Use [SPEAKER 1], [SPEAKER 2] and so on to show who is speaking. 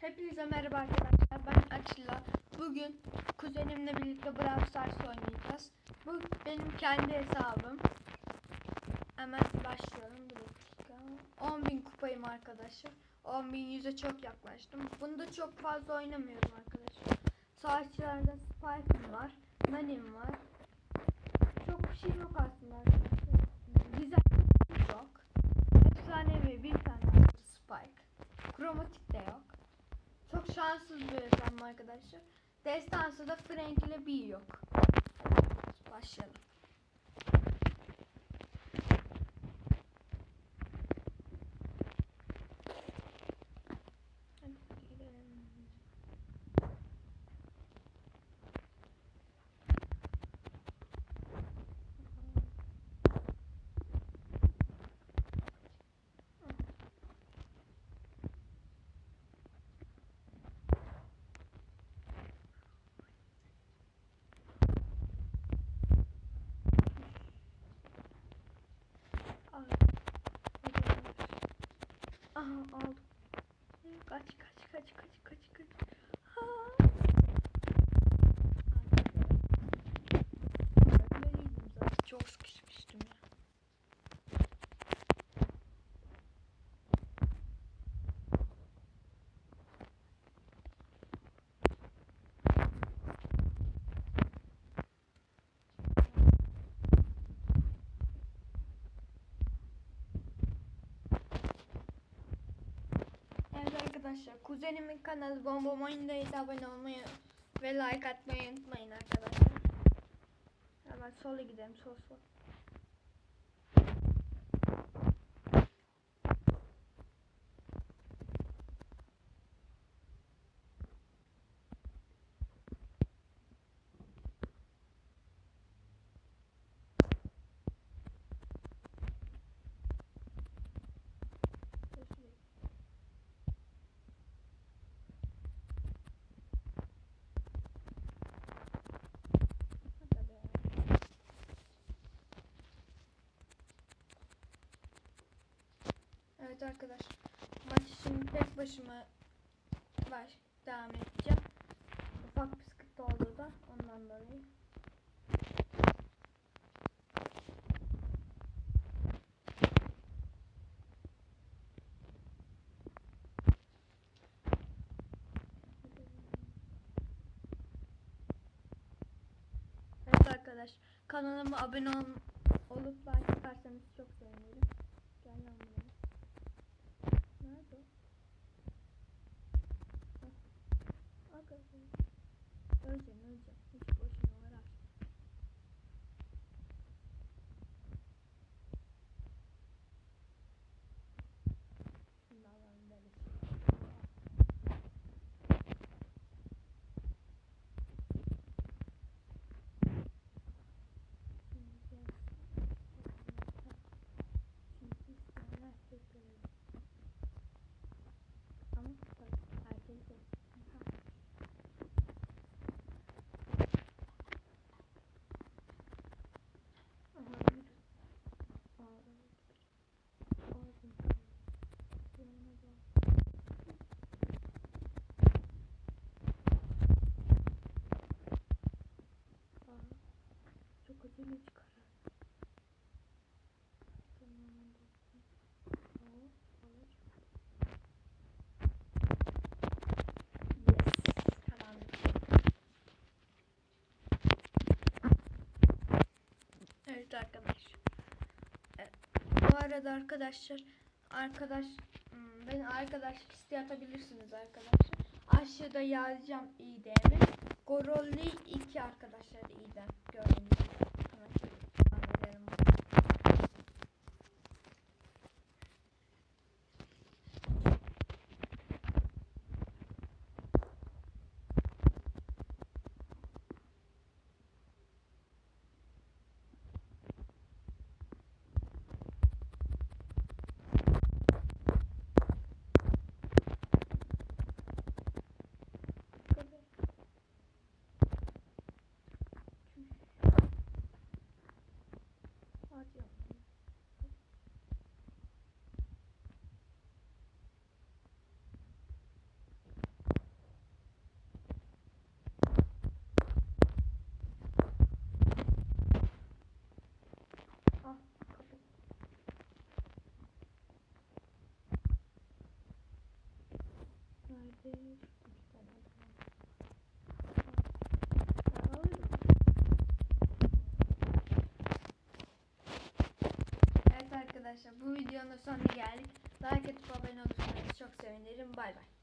[SPEAKER 1] Hepinize merhaba arkadaşlar. Ben Atilla. Bugün kuzenimle birlikte Brawl Stars oynayacağız. Bu benim kendi hesabım. Hemen başlayalım. Bir dakika. 10.000 kupayım arkadaşlar. 10.000 yüze çok yaklaştım. Bunda çok fazla oynamıyorum arkadaşlar. Savaşçılarda Spike'ım var. Nani'm var. Çok bir şey yok aslında arkadaşlar. Güzel yok. Efsanevi bir tane Spike. Kromatik de yok. Çok şanssız bir hesabım arkadaşlar. Destansı da Frank ile bir yok. Başlayalım. Aha aldım. Kaç kaç kaç kaç kaç kaç. Arkadaşlar kuzenimin kanalı da abone olmayı ve like atmayı unutmayın arkadaşlar. Hemen sola gidelim sol sol. Evet arkadaşlar. Maçı şimdi tek başıma baş devam edeceğim. Ufak bir sıkıntı oldu da ondan dolayı. Evet arkadaş kanalıma abone ol olup like atarsanız çok sevinirim. Evet arkadaşlar. Evet. Bu arada arkadaşlar arkadaş hmm, beni arkadaş isteği atabilirsiniz arkadaşlar. Aşağıda yazacağım ID'mi. Gorolli 2 arkadaşlar ID'm gördüğünüz gibi. Hemen devam edelim. Tabii. Evet arkadaşlar bu videonun sonuna geldik. Like atıp abone olursanız çok sevinirim. Bay bay.